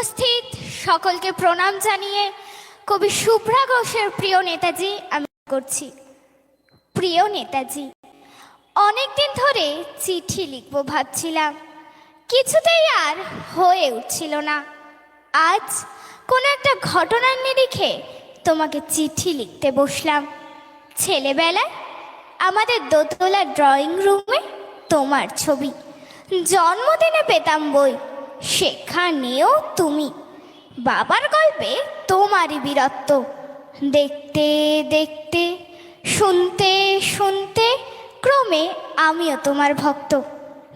উপস্থিত। সকলকে প্রণাম জানিয়ে কবি শুভ্রা ঘোষের প্রিয় নেতাজি, আমি করছি। প্রিয় নেতাজি, অনেকদিন ধরে চিঠি লিখব ভাবছিলাম। কিছুতেই আর হয়ে উঠছিল না। আজ কোনো একটা ঘটনার নিরিখে তোমাকে চিঠি লিখতে বসলাম। ছেলেবেলায় আমাদের দোতলা ড্রয়িং রুমে তোমার ছবি। জন্মদিনে পেতাম বই। সেখানেও তুমি। বাবার গল্পে তোমারই বীরত্ব। দেখতে দেখতে, শুনতে শুনতে ক্রমে আমিও তোমার ভক্ত।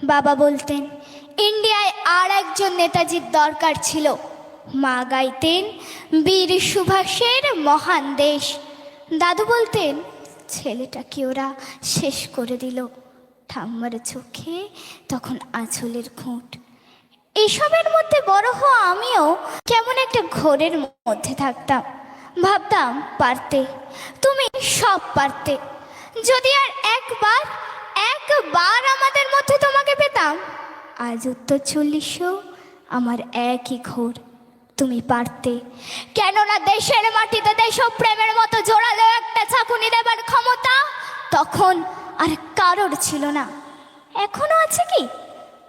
বাবা বলতেন, ইন্ডিয়ায় আর একজন নেতাজির দরকার ছিল। মা গাইতেন, বীর সুভাষের মহান দেশ। দাদু বলতেন ছেলেটাকে ওরা শেষ করে দিল? ঠাম্মার চোখে তখন আঁচলের খুঁট। এসবের মধ্যে বড় হওয়া আমিও কেমন একটা ঘোরের মধ্যে থাকতাম। ভাবতাম, পারতে, তুমি সব পারতে। যদি আর একবার একবার আমাদের মধ্যে তোমাকে পেতাম, আজ উত্তর চল্লিশও আমার একই ঘোর। তুমি পারতে। কেননা দেশের মাটিতে দেশপ্রেমের মতো জোরালো একটা চাকুনি দেবার ক্ষমতা তখন আর কারোর ছিল না। এখনও আছে কি?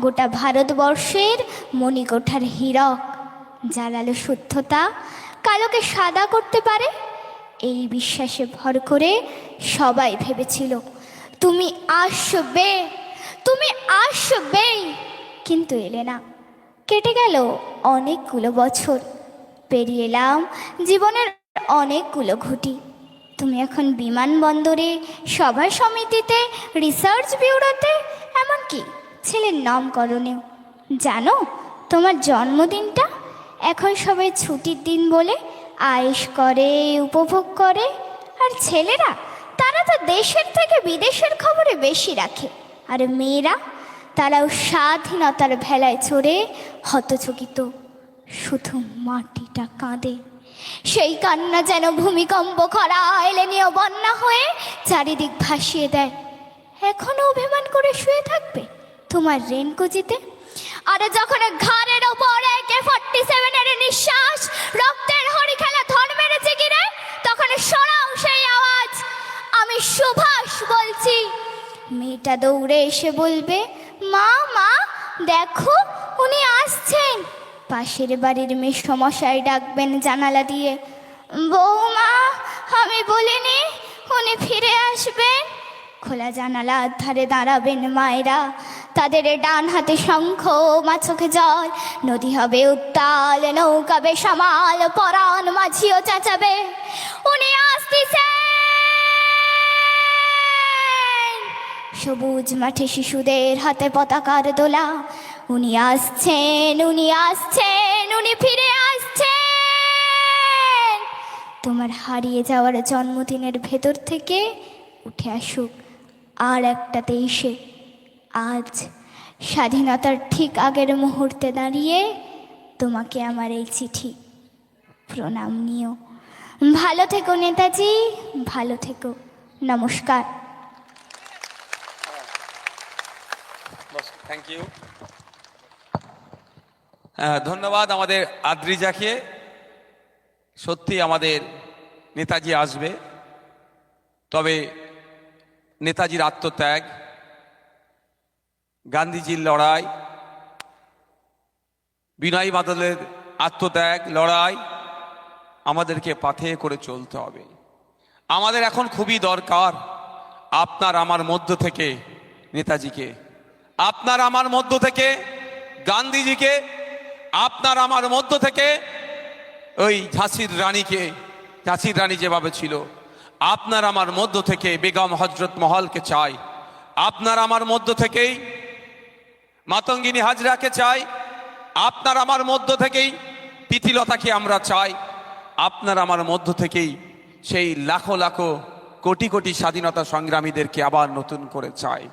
গোটা ভারতবর্ষের মণিকোঠার হীরক, জালালো শুদ্ধতা, কালোকে সাদা করতে পারে, এই বিশ্বাসে ভর করে সবাই ভেবেছিল, তুমি আসবে, তুমি আসবেই কিন্তু এলে না। কেটে গেল অনেকগুলো বছর। পেরিয়ে এলাম জীবনের অনেকগুলো ঘুটি। তুমি এখন বিমানবন্দরে, সভা সমিতিতে, রিসার্চ ব্যুরোতে এমনকি ছেলের নামকরণেও জানো, তোমার জন্মদিনটা এখন সবাই ছুটির দিন বলে আয়েশ করে, উপভোগ করে, আর ছেলেরা তারা তো দেশের থেকে বিদেশের খবরে বেশি রাখে। আর মেয়েরা তারাও স্বাধীনতার ভেলায় চড়ে হতচকিত, শুধু মাটিটা কাঁদে। সেই কান্না যেন ভূমিকম্প খরা এলে নিয়ে বন্যা হয়ে চারিদিক ভাসিয়ে দেয়। এখনও অভিমান করে শুয়ে থাকবে তোমার রেনকুজিতে? আর যখন ঘাড়ের ওপর একে ফর্টি সেভেনের নিঃশ্বাস, রক্তের হরি খেলা ধন মেরেছে গিরে তখন শোনাও সেই আওয়াজ। আমি সুভাষ বলছি। মেয়েটা দৌড়ে এসে বলবে, মা মা, দেখো, উনি আসছেন। পাশের বাড়ির মেয়ে সমস্যায় ডাকবেন জানালা দিয়ে, বৌমা, আমি বলিনি, উনি ফিরে আসবেন? খোলা জানালার ধারে দাঁড়াবেন মায়েরা। তাদের ডান হাতে শঙ্খ মা চোখে জল। নদী হবে উত্তাল, নৌকা বেসামাল পরাণ মাঝিও চেঁচাবে। উনি আসতেছেন। সবুজ মাঠে শিশুদের হাতে পতাকার দোলা। উনি আসছেন উনি আসছেন, উনি ফিরে আসছেন। তোমার হারিয়ে যাওয়ার জন্মদিনের ভেতর থেকে উঠে আসুক। আর একটা তেইশে আজ স্বাধীনতার ঠিক আগের মুহূর্তে দাঁড়িয়ে তোমাকে আমার এই চিঠি প্রণাম নিও। ভালো থেকো নেতাজি, ভালো থেকো। নমস্কার। থ্যাংক ইউ ধন্যবাদ আমাদের আদ্রি আদ্রিজাকে সত্যি আমাদের নেতাজি আসবে। তবে নেতাজির আত্মত্যাগ, গান্ধীজির লড়াই, বিনয় বাদলের আত্মত্যাগ, লড়াই আমাদেরকে পাথে করে চলতে হবে। আমাদের এখন খুবই দরকার আপনার আমার মধ্য থেকে নেতাজিকে, আপনার আমার মধ্য থেকে গান্ধীজিকে, আপনার আমার মধ্য থেকে ওই ঝাঁসির রানীকে, ঝাঁসির রানী যেভাবে ছিল আপনার আমার মধ্য থেকে বেগম হজরত মহলকে চাই। আপনার আমার মধ্য থেকেই মাতঙ্গিনী হাজরাকে চাই। আপনার আমার মধ্য থেকেই প্রীতিলতাকে আমরা চাই। আপনার আমার মধ্য থেকেই সেই লাখো লাখো কোটি কোটি স্বাধীনতা সংগ্রামীদেরকে আবার নতুন করে চায়